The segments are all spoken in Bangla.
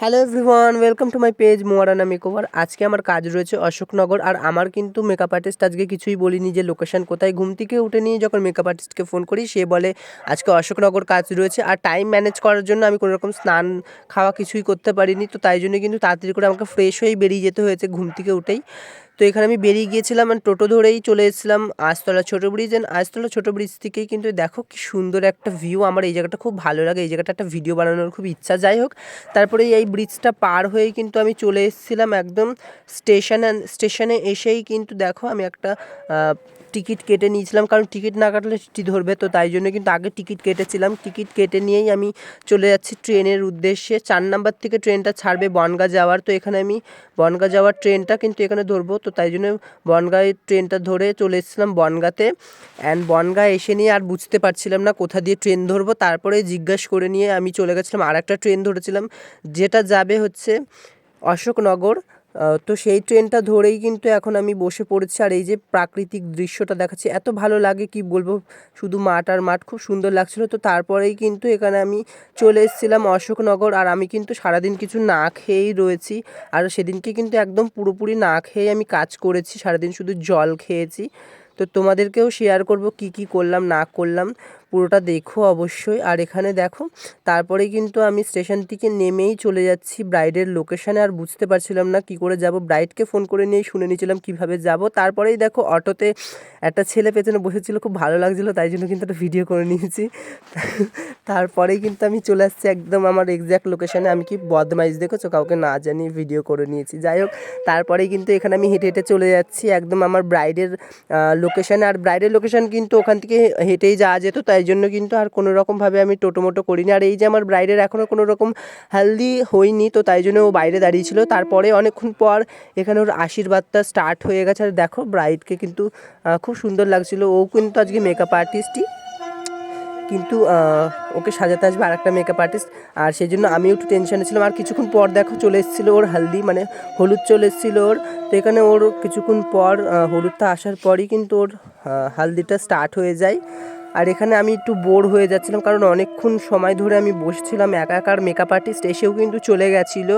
Hello everyone welcome to my page মোয়ারানা makeover আজকে আমার কাজ রয়েছে অশোকনগর, আর আমার কিন্তু মেকআপ আর্টিস্ট আজকে কিছুই বলিনি যে লোকেশন কোথায়। ঘুম থেকে উঠে নিয়ে যখন মেকআপ আর্টিস্টকে ফোন করি, সে বলে, আজকে অশোকনগর কাজ রয়েছে, আর টাইম ম্যানেজ করার জন্য আমি কোনো রকম স্নান খাওয়া কিছুই করতে পারিনি। তো তাই জন্য কিন্তু তাড়াতাড়ি করে আমাকে ফ্রেশ হয়েই বেরিয়ে যেতে হয়েছে ঘুম থেকে উঠেই। তো এখানে আমি বেরিয়ে গিয়েছিলাম আর টোটো ধরেই চলে এসেছিলাম আজতলা ছোটো ব্রিজ অ্যান্ড আজতলা ছোটো ব্রিজ থেকেই কিন্তু দেখো কি সুন্দর একটা ভিউ আমার এই জায়গাটা খুব ভালো লাগে, এই জায়গাটা একটা ভিডিও বানানোর খুব ইচ্ছা, যাই হোক। তারপরে এই ব্রিজটা পার হয়ে কিন্তু আমি চলে এসেছিলাম একদম স্টেশনে স্টেশনে এসেই কিন্তু দেখো আমি একটা টিকিট কেটে নিয়েছিলাম, কারণ টিকিট না কাটলে টি ধরবে তো, তাই জন্য কিন্তু আগে টিকিট কেটেছিলাম। টিকিট কেটে নিয়েই আমি চলে যাচ্ছি ট্রেনের উদ্দেশ্যে। চার নাম্বার থেকে ট্রেনটা ছাড়বে বনগা যাওয়ার, তো এখানে আমি বনগা যাওয়ার ট্রেনটা কিন্তু এখানে ধরবো, তো তাই জন্য বনগাঁয় ট্রেনটা ধরে চলে এসেছিলাম বনগাতে। অ্যান্ড বনগা এসে নিয়ে আর বুঝতে পারছিলাম না কোথা দিয়ে ট্রেন ধরবো, তারপরে জিজ্ঞেস করে নিয়ে আমি চলে গেছিলাম আর একটা ট্রেন ধরেছিলাম, যেটা যাবে হচ্ছে অশোকনগর। তো সেই ট্রেনটা ধরেই কিন্তু এখন আমি বসে পড়েছি আর এই যে প্রাকৃতিক দৃশ্যটা দেখাচ্ছি, এত ভালো লাগে কি বলব? শুধু মাঠ আর মাঠ খুব সুন্দর লাগছিল। তো তারপরেই কিন্তু এখানে আমি চলে এসেছিলাম অশোকনগর আর আমি কিন্তু সারাদিন কিছু না খেয়েই রয়েছি আর সেদিনকে কিন্তু একদম পুরোপুরি না খেয়ে আমি কাজ করেছি, সারাদিন শুধু জল খেয়েছি। তো তোমাদেরকেও শেয়ার করব কি কি করলাম, না করলাম। পুরোটা দেখো অবশ্যই। আর এখানে দেখো, তারপরে কিন্তু আমি স্টেশন থেকে নেমেই চলে যাচ্ছি ব্রাইডের লোকেশানে আর বুঝতে পারছিলাম না কি করে যাব। ব্রাইডকে ফোন করে নিয়ে শুনে নিয়েছিলাম কীভাবে যাব। তারপরেই দেখো অটোতে একটা ছেলে পেছনে বসেছিল, খুব ভালো লাগছিল, তাই জন্য কিন্তু একটা ভিডিও করে নিয়েছি। তারপরেই কিন্তু আমি চলে আসছি একদম আমার এক্স্যাক্ট লোকেশানে আমি কি বদমাইশ দেখেছ? কাউকে না জানিয়ে ভিডিও করে নিয়েছি। যাই হোক তারপরেই কিন্তু এখানে আমি হেঁটে হেঁটে চলে যাচ্ছি একদম আমার ব্রাইডের লোকেশানে আর ব্রাইডের লোকেশান কিন্তু ওখান থেকে হেঁটেই যাওয়া যেত, তাই জন্য কিন্তু আর কোনো রকমভাবে আমি টোটো মোটো করিনি। আর এই যে আমার ব্রাইডের এখনও কোনো রকম হেলদি হয়নি, তো তাই জন্য ও বাইরে দাঁড়িয়েছিল। তারপরে অনেকক্ষণ পর এখানে ওর আশীর্বাদটা স্টার্ট হয়ে গেছে। আর দেখো ব্রাইডকে কিন্তু খুব সুন্দর লাগছিল। ও কিন্তু আজকে মেকআপ আর্টিস্টই কিন্তু ওকে সাজাতে আসবে আর একটা মেকআপ আর্টিস্ট আর সেই জন্য আমিও একটু টেনশনে ছিলাম। আর কিছুক্ষণ পর দেখো, চলে এসেছিল ওর হালদি মানে হলুদ চলে এসেছিল ওর। তো এখানে ওর কিছুক্ষণ পর হলুদটা আসার পরই কিন্তু ওর হালদিটা স্টার্ট হয়ে যায়। আর এখানে আমি একটু বোর হয়ে যাচ্ছিলাম কারণ অনেকক্ষণ সময় ধরে আমি বসেছিলাম একা একার মেকআপ আর্টিস্ট এসেও কিন্তু চলে গেছিল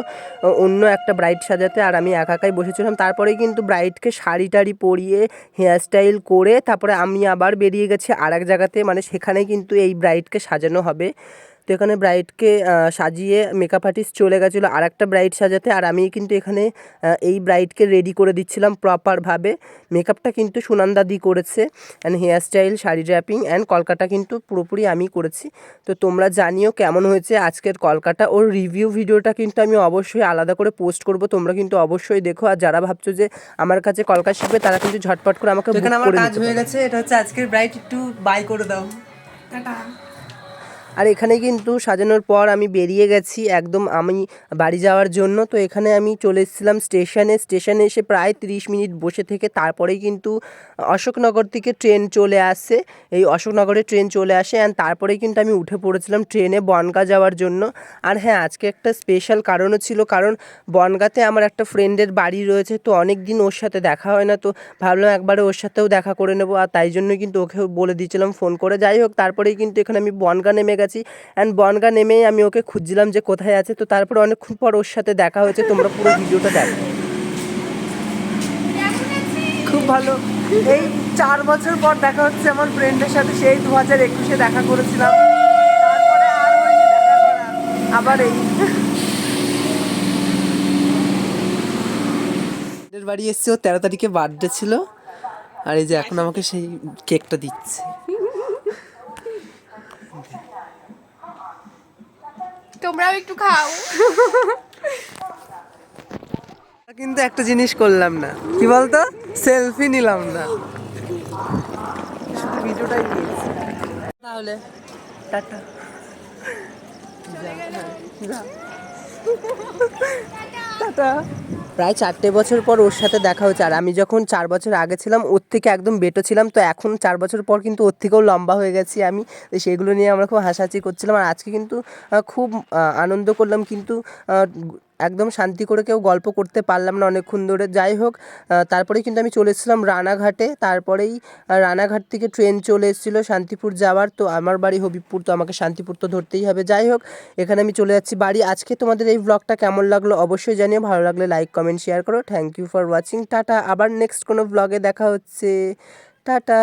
অন্য একটা ব্রাইড সাজাতে আর আমি একাকাই বসেছিলাম। তারপরে কিন্তু ব্রাইডকে শাড়ি টাড়ি পরিয়ে হেয়ারস্টাইল করে তারপরে আমি আবার বেরিয়ে গেছি আর এক জায়গাতে মানে সেখানে কিন্তু এই ব্রাইডকে সাজানো হবে। তো এখানে ব্রাইডকে সাজিয়ে মেকআপ আর্টিস্ট চলে গেছিল আর একটা ব্রাইড সাজাতে। আর আমি কিন্তু এখানে এই ব্রাইডকে রেডি করে দিচ্ছিলাম প্রপারভাবে মেকআপটা কিন্তু সুনন্দাদি করেছে and hair style sari draping and Kolkata কিন্তু পুরোপুরি আমি করেছি। তো তোমরা জানিও কেমন হয়েছে আজকের কলকাতা ওর রিভিউ ভিডিওটা কিন্তু আমি অবশ্যই আলাদা করে পোস্ট করব। তোমরা কিন্তু অবশ্যই দেখো। আর যারা ভাবছ যে আমার কাছে কলকাতা শিখবে তারা কিন্তু ঝটপট করে আমাকে এখানে আমার কাজ হয়ে গেছে। এটা হচ্ছে আজকের ব্রাইট একটু বাই করে দাও। টাটা। আর এখানে কিন্তু সাজানোর পর আমি বেরিয়ে গেছি, একদম আমি বাড়ি যাওয়ার জন্য। তো এখানে আমি চলে এসেছিলাম স্টেশনে। স্টেশনে এসে প্রায় তিরিশ মিনিট বসে থেকে তারপরেই কিন্তু অশোকনগর থেকে ট্রেন চলে আসে। এই অশোকনগরে ট্রেন চলে আসে অ্যান্ড তারপরেই কিন্তু আমি উঠে পড়েছিলাম ট্রেনে বনগা যাওয়ার জন্য। আর হ্যাঁ আজকে একটা স্পেশাল কারণও ছিল, কারণ বনগাতে আমার একটা ফ্রেন্ডের বাড়ি রয়েছে, তো অনেক দিন ওর সাথে দেখা হয় না। তো ভাবলাম একবারে ওর সাথেও দেখা করে নেব, আর তাই জন্য কিন্তু ওকে বলে দিয়েছিলাম ফোন করে। যাই হোক, তারপরেই কিন্তু এখানে আমি বনগা নেমে গেছি। অ্যান্ড বনগা নেমেই আমি ওকে খুঁজছিলাম যে কোথায় আছে। তো তারপরে অনেকক্ষণ পর ওর সাথে দেখা হয়েছে। তোমরা পুরো ভিডিওটা দেখো। খুব ভালো। এই চার বছর পর দেখা হচ্ছে আমার ফ্রেন্ডের সাথে। সেই দু হাজার একুশে দেখা করেছিলাম। তারপরে আর হয়নি দেখা করা। আবার এই। বাড়ি এসছে ও তেরো তারিখে বার্থডে ছিল। আর এই যে এখন আমাকে সেই কেকটা দিচ্ছে। তোমরাও একটু খাও। কিন্তু একটা জিনিস করলাম না। কি বলতো? সেলফি নিলাম না। শুধু ভিডিওটাই তাহলে। টাটা। টাটা। প্রায় চারটে বছর পর ওর সাথে দেখা হয়েছে। আর আমি যখন চার বছর আগে ছিলাম, ওর থেকে একদম বেটো ছিলাম। তো এখন চার বছর পর কিন্তু ওর থেকেও লম্বা হয়ে গেছি আমি। তো সেগুলো নিয়ে আমরা খুব হাসাহাসি করছিলাম। আর আজকে কিন্তু খুব আনন্দ করলাম। কিন্তু একদম শান্তি করে কেউ গল্প করতে পারলাম না অনেকক্ষণ ধরে। যাই হোক তারপরেই কিন্তু আমি চলে এসেছিলাম রানাঘাটে। তারপরেই রানাঘাট থেকে ট্রেন চলে এসেছিল শান্তিপুর যাওয়ার। তো আমার বাড়ি হবিবপুর, তো আমাকে শান্তিপুর তো ধরতেই হবে। যাই হোক, এখানে আমি চলে যাচ্ছি বাড়ি। আজকে তোমাদের এই ব্লগটা কেমন লাগল অবশ্যই জানিও। ভালো লাগলে লাইক কমেন্ট শেয়ার করো। Thank you for watching tata, আবার নেক্সট কোনো ব্লগে দেখা হচ্ছে। টাটা।